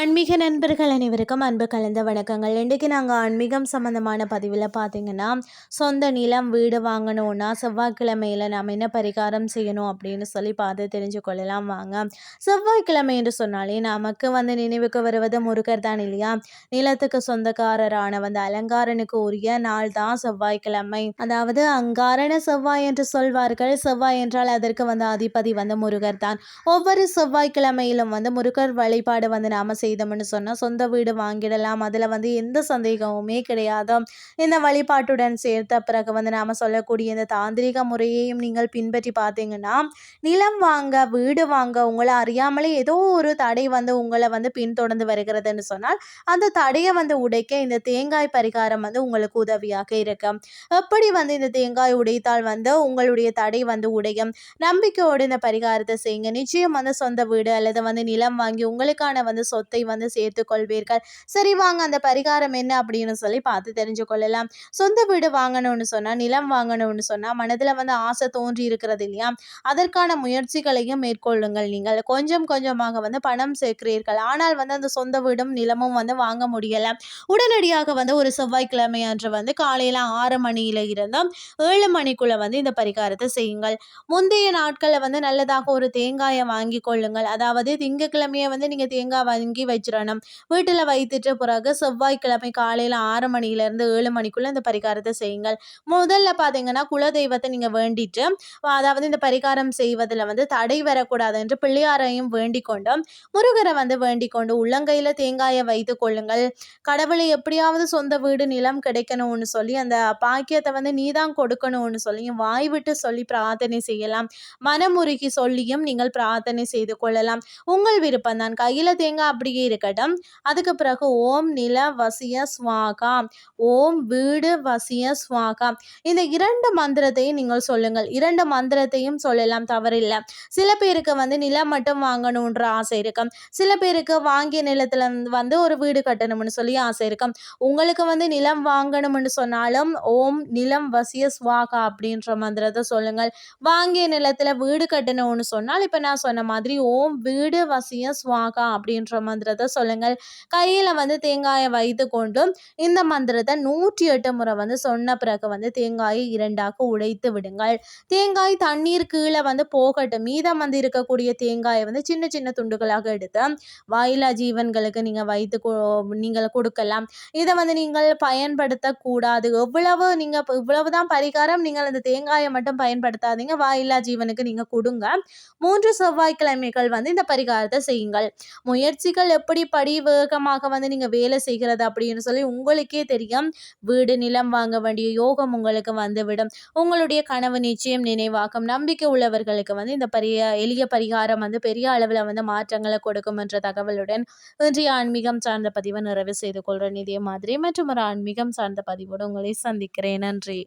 ஆன்மீக நண்பர்கள் அனைவருக்கும் அன்பு கலந்த வணக்கங்கள். இன்றைக்கு நாங்கள் ஆன்மீகம் சம்மந்தமான பதிவில் பார்த்தீங்கன்னா சொந்த நிலம் வீடு வாங்கணும்னா செவ்வாய்க்கிழமையில் நாம் என்ன பரிகாரம் செய்யணும் அப்படின்னு சொல்லி பார்த்து தெரிஞ்சு கொள்ளலாம் வாங்க. செவ்வாய்க்கிழமை என்று சொன்னாலே நமக்கு வந்து நினைவுக்கு வருவது முருகர் தான் இல்லையா? நிலத்துக்கு சொந்தக்காரரான வந்து அலங்காரனுக்கு உரிய நாள் தான் செவ்வாய்க்கிழமை. அதாவது அங்காரண செவ்வாய் என்று சொல்வார்கள். செவ்வாய் என்றால் அதற்கு வந்து அதிபதி வந்து முருகர் தான். ஒவ்வொரு செவ்வாய்க்கிழமையிலும் வந்து முருகர் வழிபாடு வந்து நாம் செய்தோம்னு சொன்னால் சொந்த வீடு வாங்கிடலாம். அதில் வந்து எந்த சந்தேகமுமே கிடையாது. இந்த வழிபாட்டுடன் சேர்த்த பிறகு வந்து நாம் சொல்லக்கூடிய இந்த தாந்திரிக முறையையும் நீங்கள் பின்பற்றி பார்த்தீங்கன்னா நிலம் வாங்க வீடு வாங்க உங்களை அறியாமலே ஏதோ ஒரு தடை வந்து உங்களை வந்து பின்தொடர்ந்து வருகிறதுன்னு சொன்னால் அந்த தடையை வந்து உடைக்க இந்த தேங்காய் பரிகாரம் வந்து உங்களுக்கு உதவியாக இருக்கும். எப்படி வந்து இந்த தேங்காய் உடைத்தால் வந்து உங்களுடைய தடை வந்து உடையும்? நம்பிக்கையோடு இந்த பரிகாரத்தை செய்யுங்க. நிச்சயம் வந்து சொந்த வீடு அல்லது வந்து நிலம் வாங்கி உங்களுக்கான வந்து சொத்தை வந்து சேர்த்து கொள்வீர்கள். சரி வாங்க அந்த பரிகாரம் என்ன அப்படின்னு சொல்லி பார்த்து தெரிஞ்சு கொள்ளலாம். சொந்த வீடு வாங்கணும்னு சொன்னால் நிலம் வாங்கணும்னு சொன்னால் மனதில் வந்து ஆசை தோன்றி இருக்கிறது இல்லையா? அதற்கான முயற்சிகளையும் மேற்கொள்ளுங்கள் நீங்கள். கொஞ்சம் கொஞ்சமாக வந்து பணம் சேர்க்கிறீர்கள். ஆனால் வந்து அந்த சொந்த வீடும் நிலமும் வந்து வாங்க முடியலை. உடனடியாக வந்து ஒரு செவ்வாய்க்கிழமை அன்று வந்து காலையில் ஆறு மணியில இருந்து ஏழு மணிக்குள்ளே வந்து இந்த பரிகாரத்தை செய்யுங்கள். முந்தைய நாட்களில் வந்து நல்லதாக ஒரு தேங்காயை வாங்கி கொள்ளுங்கள். அதாவது திங்கக்கிழமையை வந்து நீங்கள் தேங்காய் வாங்கி வச்சிடணும். வீட்டில் வைத்துட்டு பிறகு செவ்வாய்க்கிழமை காலையில் ஆறு மணிலேருந்து ஏழு மணிக்குள்ளே இந்த பரிகாரத்தை செய்யுங்கள். முதல்ல பார்த்தீங்கன்னா குலதெய்வத்தை நீங்கள் வேண்டிட்டு அதாவது இந்த பரிகாரம் செய்வதில் வந்து தடை வரக்கூடாது என்று பிள்ளையாரையும் வேண்டிக் கொண்டு முருகரை வந்து வேண்டிக் கொண்டு உள்ளங்கையில் தேங்காயை வைத்து கொள்ளுங்கள். கடவுளை எப்படியாவது சொந்த வீடு நிலம் கிடைக்கணும்னு சொல்லி அந்த பாக்கியத்தை வந்து நீதான் கொடுக்கணும்னு சொல்லியும் வாய் விட்டு சொல்லி பிரார்த்தனை செய்யலாம். மனமுருகி சொல்லியும் நீங்கள் பிரார்த்தனை செய்து கொள்ளலாம். உங்கள் விருப்பம் தான் கையில் தேங்காய் அப்படி அப்படியே இருக்கட்டும் அதுக்கு பிறகு ஓம் நில வசிய ஸ்வாகா ஓம் வீடு வசிய ஸ்வாகா இந்த இரண்டு மந்திரத்தையும் நீங்கள் சொல்லுங்கள். இரண்டு மந்திரத்தையும் சொல்லலாம் தவறில்லை. சில பேருக்கு வந்து நிலம் மட்டும் வாங்கணுன்ற ஆசை இருக்கும். சில பேருக்கு வாங்கிய நிலத்தில் வந்து ஒரு வீடு கட்டணும்னு சொல்லி ஆசை இருக்கும். உங்களுக்கு வந்து நிலம் வாங்கணும்னு சொன்னாலும் ஓம் நிலம் வசிய ஸ்வாகா அப்படின்ற மந்திரத்தை சொல்லுங்கள். வாங்கிய நிலத்தில் வீடு கட்டணும்னு சொன்னால் இப்போ நான் சொன்ன மாதிரி ஓம் வீடு வசிய ஸ்வாகா அப்படின்ற மந்திரத்தை சொல்லுங்கள். கையில் வந்து தேங்காயை வைத்து கொண்டு இந்த மந்திரத்தை நூற்றி எட்டு முறை வந்து சொன்ன பிறகு வந்து தேங்காயை இரண்டாக உடைத்து விடுங்கள். தேங்காய் தண்ணீர் கீழே வந்து போகட்டும். மீதம் வந்து இருக்கக்கூடிய தேங்காயை வந்து சின்ன சின்ன துண்டுகளாக எடுத்து வாயிலா ஜீவன்களுக்கு நீங்கள் வைத்து நீங்கள் கொடுக்கலாம். இதை வந்து நீங்கள் பயன்படுத்தக்கூடாது. எவ்வளவு நீங்கள் இவ்வளவு தான் பரிகாரம். நீங்கள் அந்த தேங்காயை மட்டும் பயன்படுத்தாதீங்க. வாயில்லா ஜீவனுக்கு நீங்கள் கொடுங்க. மூன்று செவ்வாய்க்கிழமைகள் வந்து இந்த பரிகாரத்தை செய்யுங்கள். முயற்சிகள் எப்படி படி வேகமாக வந்து நீங்கள் வேலை செய்கிறது அப்படின்னு சொல்லி உங்களுக்கே தெரியும். வீடு நிலம் வாங்க வேண்டிய யோகம் உங்களுக்கு வந்துவிடும். உங்களுடைய கனவு நிச்சயம் நினைவாக்கும் நம்பிக்கை உள்ளவர்களுக்கு வந்து இந்த பெரிய எளிய பரிகாரம் வந்து பெரிய அளவில் வந்து மாற்றங்களை கொடுக்கும் என்ற தகவலுடன் இன்றைய ஆன்மீகம் சார்ந்த பதிவை நிறைவு செய்து கொள்கிறேன். இதே மாதிரி மற்றும் ஒரு ஆன்மீகம் சார்ந்த பதிவோடு உங்களை சந்திக்கிறேன். நன்றி.